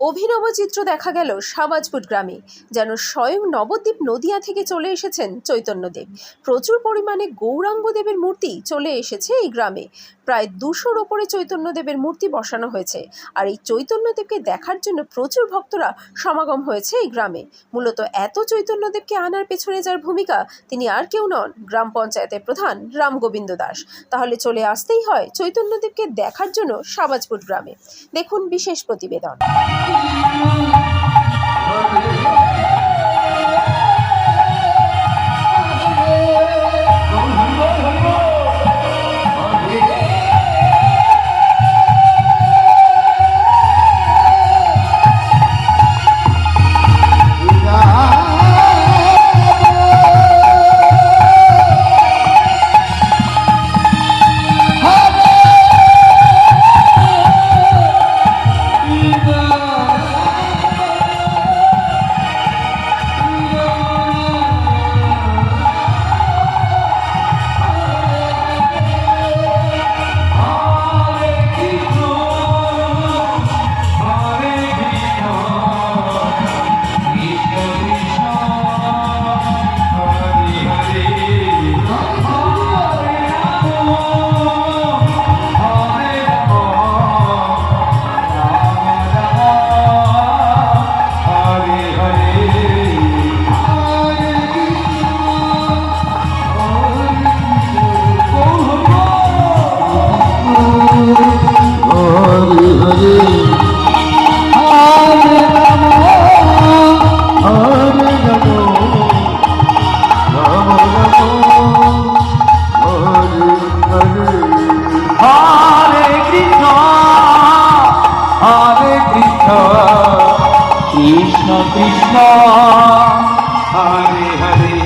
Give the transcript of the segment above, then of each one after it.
অভিনব চিত্র দেখা গেল সাবাজপুর গ্রামে, যেন স্বয়ং নবদ্বীপ নদিয়া থেকে চলে এসেছেন চৈতন্যদেব। প্রচুর পরিমাণে গৌরাঙ্গদেবের মূর্তি চলে এসেছে এই গ্রামে। প্রায় দুশোর ওপরে চৈতন্যদেবের মূর্তি বসানো হয়েছে, আর এই চৈতন্যদেবকে দেখার জন্য প্রচুর ভক্তরা সমাগম হয়েছে এই গ্রামে। মূলত এত চৈতন্যদেবকে আনার পেছনে যার ভূমিকা, তিনি আর কেউ নন, গ্রাম পঞ্চায়েতের প্রধান রামগোবিন্দ দাস। তাহলে চলে আসতেই হয় চৈতন্যদেবকে দেখার জন্য সাবাজপুর গ্রামে। দেখুন বিশেষ প্রতিবেদন। হরি কৃষ্ণ কৃষ্ণ। হরে হরে।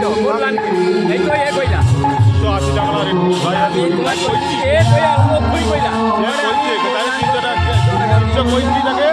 কৃষ্ণ কৃষ্ণ হরে হরে হরি রাম হরি রাম কইছি তাকে